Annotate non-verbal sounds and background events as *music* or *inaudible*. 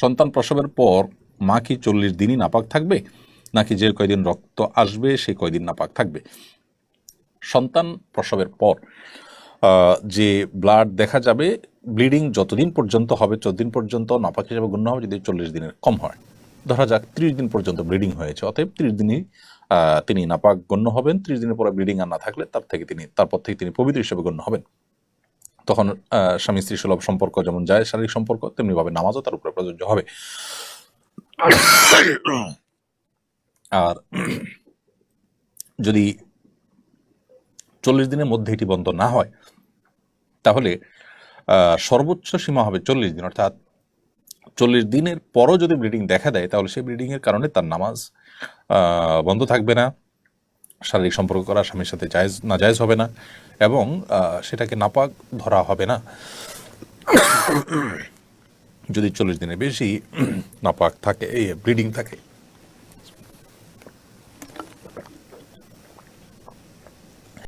সন্তান প্রসবের পর মা কি চল্লিশ দিনই নাপাক থাকবে? নাকি যে কয়দিন রক্ত আসবে সেই কয়দিন নাপাক থাকবে? সন্তান প্রসবের পর যে ব্লাড দেখা যাবে ব্লিডিং যতদিন পর্যন্ত হবে, ততদিন পর্যন্ত নাপাক হিসাবে গণ্য হবে, যদি চল্লিশ দিনের কম হয়। ধরা যাক, ত্রিশ দিন পর্যন্ত ব্লিডিং হয়েছে। অতএব ত্রিশ দিনই তিনি নাপাক গণ্য হবেন। ত্রিশ দিনের পরে ব্লিডিং আর না থাকলে, তার থেকে তিনি, তারপর থেকে তিনি পবিত্র হিসেবে গণ্য হবেন। তখন স্বামী স্ত্রী সুলভ সম্পর্ক যেমন যায়, শারীরিক সম্পর্ক তেমনিভাবে নামাজও তার উপরে প্রযোজ্য হবে। আর যদি চল্লিশ দিনের মধ্যে এটি বন্ধ না হয়, তাহলে সর্বোচ্চ সীমা হবে চল্লিশ দিন। অর্থাৎ চল্লিশ দিনের পরও যদি ব্লিডিং দেখা দেয়, তাহলে সেই ব্লিডিংয়ের কারণে তার নামাজ বন্ধ থাকবে না। শারীরিক সম্পর্ক করা স্বামীর সাথে জায়জ না জায়জ হবে না এবং সেটাকে নাপাক ধরা হবে না। *coughs* যদি চল্লিশ দিনের বেশি *coughs* নাপাক থাকে ব্লিডিং থাকে